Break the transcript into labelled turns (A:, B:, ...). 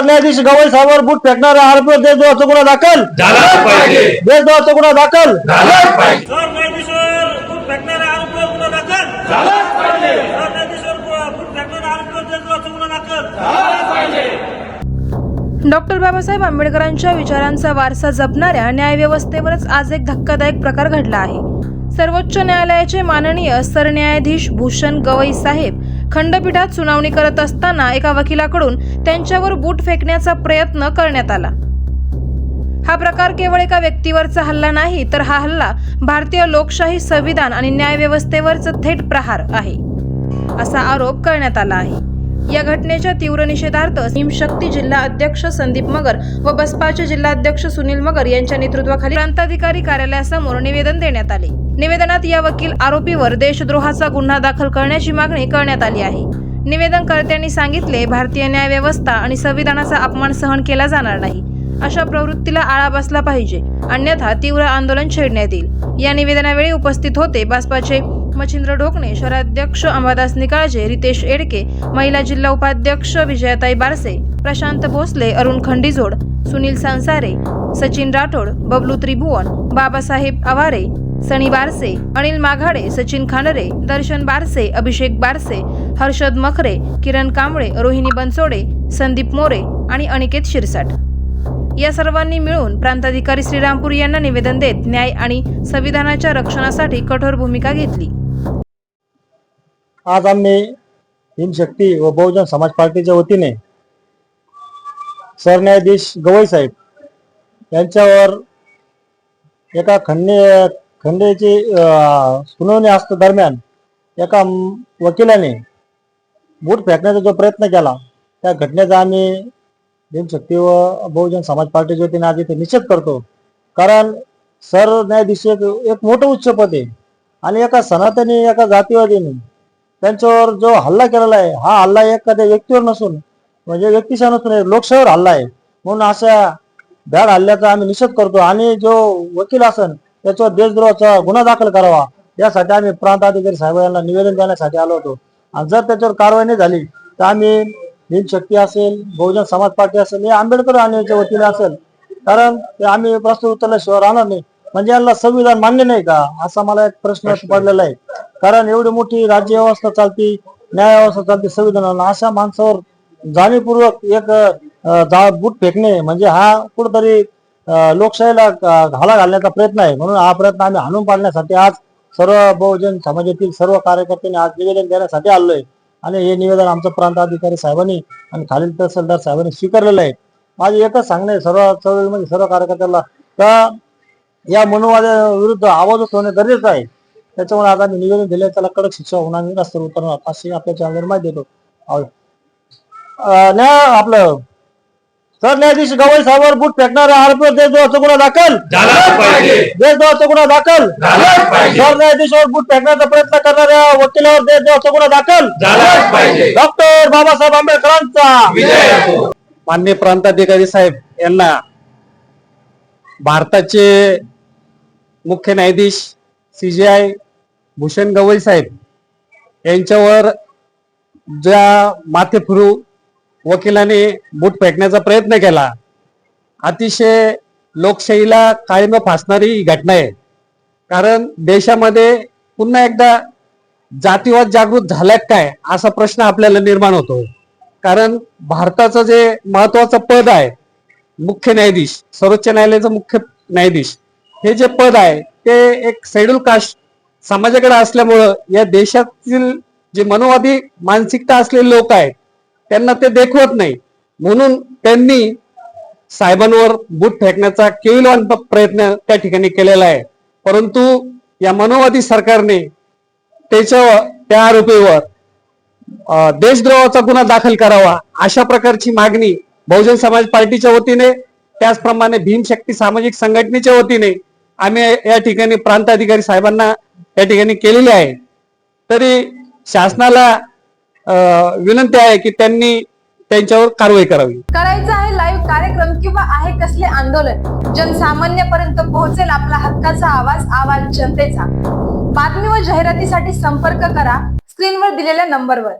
A: सरन्यायाधीश गवई साहेबांवर बूट फेकणाऱ्या आरोपीवर देशद्रोहाचा गुन्हा दाखल.
B: झालाच पाहिजे.
A: देशद्रोहाचा गुन्हा दाखल.
B: झालाच पाहिजे.
C: सरन्यायाधीशावर बूट फेकणाऱ्या आरोपीवर गुन्हा दाखल.
B: झालाच पाहिजे.
C: सरन्यायाधीशावर बूट फेकणाऱ्या आरोपीवर देशद्रोहाचा गुन्हा दाखल.
D: डॉक्टर बाबासाहेब आंबेडकरांच्या विचारांचा वारसा जपणाऱ्या न्यायव्यवस्थेवरच आज एक धक्कादायक प्रकार घडला आहे. सर्वोच्च न्यायालयाचे माननीय सरन्यायाधीश भूषण गवई साहेब खंडपीठात सुनावणी करत असताना एका वकिलाकडून त्यांच्यावर बूट फेकण्याचा प्रयत्न करण्यात आला. हा प्रकार केवळ एका व्यक्तीवरचा हल्ला नाही तर हा हल्ला भारतीय लोकशाही संविधान आणि न्यायव्यवस्थेवरचा थेट प्रहार आहे असा आरोप करण्यात आला आहे. या घटनेच्या तीव्र निषेधार्थ हिमशक्ती जिल्हा अध्यक्ष संदीप मगर व बसपाचे जिल्हाध्यक्ष सुनील मगर यांच्या नेतृत्वाखाली प्रांताधिकारी कार्यालयासमोर निवेदन देण्यात आले. निवेदनात या वकील आरोपीवर देशद्रोहाचा गुन्हा दाखल करण्याची मागणी करण्यात आली आहे. निवेदनकर्त्यांनी सांगितले भारतीय न्यायव्यवस्था आणि संविधानाचा अपमान सहन केला जाणार नाही. अशा प्रवृत्तीला आळा बसला पाहिजे. अन्यथा तीव्र आंदोलन छेडण्यात येईल. या निवेदनावेळी उपस्थित होते बासपाचे मच्छिंद्र ढोकणे शहराध्यक्ष अंबादास निकाळजे रितेश एडके महिला जिल्हा उपाध्यक्ष विजयाताई बारसे प्रशांत भोसले अरुण खंडीजोड सुनील सांसारे सचिन राठोड बबलू त्रिभुवन बाबासाहेब आवारे सनी बारसे अनिल माघाडे सचिन खांडरे दर्शन बारसे अभिषेक बारसे हर्षद मखरे किरण कांबळे रोहिणी बनसोडे संदीप मोरे आणि अनिकेत शिरसाट. या सर्वांनी मिळून प्रांताधिकारी श्रीरामपूर यांना निवेदन देत न्याय आणि संविधानाच्या रक्षणासाठी कठोर भूमिका घेतली.
A: आज आम्ही हिमशक्ती व बहुजन समाज पार्टीच्या वतीने सरन्यायाधीश गवई साहेब यांच्यावर एका खंडे खंडेची अं, सुनावणी असता दरम्यान एका वकिलाने बूट फेकण्याचा जो प्रयत्न केला त्या घटनेचा आम्ही हिमशक्ती व बहुजन समाज पार्टीच्या वतीने आज इथे निषेध करतो. कारण सरन्यायाधीश एक एक मोठं उच्च पद आहे आणि एका सनातनी एका जातीवादीने त्यांच्यावर जो हल्ला केलेला आहे हा हल्ला एखाद्या व्यक्तीवर नसून म्हणजे व्यक्तिशा नसून एक लोकशाहीवर हल्ला आहे. म्हणून अशा भ्याड हल्ल्याचा आम्ही निषेध करतो. आणि जो वकील असन त्याच्यावर देशद्रोहाचा गुन्हा दाखल करावा यासाठी आम्ही प्रांत अधिकारी साहेब यांना निवेदन देण्यासाठी आलो होतो. आणि जर त्याच्यावर कारवाई नाही झाली तर आम्ही हिमशक्ती असेल बहुजन समाज पार्टी असेल हे आंबेडकर आणण्याच्या वतीने असेल. कारण ते आम्ही प्रश्न उचलल्याशिवाय राहणार नाही. म्हणजे यांना संविधान मान्य नाही का? असा मला एक प्रश्न पडलेला आहे. कारण एवढी मोठी राज्य व्यवस्था चालती न्याय व्यवस्था चालते संविधानाला अशा माणसावर जाणीवपूर्वक एक बूट फेकणे म्हणजे हा कुठंतरी लोकशाहीला घाला घालण्याचा प्रयत्न आहे. म्हणून हा प्रयत्न आम्ही हाणून पाडण्यासाठी आज सर्व बहुजन समाजातील सर्व कार्यकर्त्यांनी आज निवेदन देण्यासाठी आलोय. आणि हे निवेदन आमचं प्रांताधिकारी साहेबांनी आणि खालील तहसीलदार साहेबांनी स्वीकारलेलं आहे. माझे एकच सांगणे सर्व चळवळीमध्ये सर्व कार्यकर्त्याला का या मनोवादाविरुद्ध आवाज होणे गरजेचं आहे. त्याच्यामुळे आज आम्ही निवेदन दिले त्याला कडक शिक्षा होणार नाही रस्त्यावर उतरणार अशी आपल्या चॅनलवर माहिती देतो. आपलं सरन्यायाधीश गवई साहेबांवर बूट फेकणाऱ्या आरोपीवर देशद्रोहाचा गुन्हा दाखल.
B: झालाच पाहिजे.
A: देशद्रोहाचा गुन्हा दाखल.
B: झालाच पाहिजे.
A: सरन्यायाधीशावर बूट फेकण्याचा प्रयत्न करणाऱ्या वकिलावर देशद्रोहाचा गुन्हा दाखल.
B: झालाच पाहिजे.
A: डॉक्टर बाबासाहेब आंबेडकरांचा.
B: विजय असो
A: मान्य प्रांताधिकारी साहेब यांना भारताचे मुख्य न्यायाधीश सीजीआय भूषण गवई साहेब यांच्यावर ज्या माथे फिरू वकिलाने बूट फेकण्याचा प्रयत्न केला. अतिशय लोकशाहीला कायम फासणारी ही घटना आहे. कारण देशामध्ये पुन्हा एकदा जातीवाद जागृत झाल्यात काय असा प्रश्न आपल्याला निर्माण होतो. कारण भारताचं जे महत्वाचं पद आहे मुख्य न्यायाधीश सर्वोच्च न्यायालयाचं मुख्य न्यायाधीश हे जे पद आहे ते एक शेड्यूल कास्ट समाजाकडे असल्यामुळं या देशातील जे मनोवादी मानसिकता असलेले लोक आहेत त्यांना ते देखवत नाही. म्हणून त्यांनी साहेबांवर बूट फेकण्याचा केविलवान प्रयत्न त्या ठिकाणी केलेला आहे. परंतु या मनोवादी सरकारने त्याच्या त्या आरोपीवर देशद्रोहाचा गुन्हा दाखल करावा अशा प्रकारची मागणी बहुजन समाज पार्टीच्या वतीने त्याचप्रमाणे भीमशक्ती सामाजिक संघटनेच्या वतीने आम्ही या ठिकाणी प्रांताधिकारी साहेबांना या ठिकाणी केलेली आहे. तरी शासनाला विनंती आहे की त्यांनी त्यांच्यावर कारवाई करावी.
E: करायचं आहे लाईव्ह कार्यक्रम किंवा आहे कसले आंदोलन जनसामान्यपर्यंत पोहोचेल आपला हक्काचा आवाज आवाज जनतेचा. बातमी व जाहिरातीसाठी संपर्क करा स्क्रीनवर दिलेल्या नंबरवर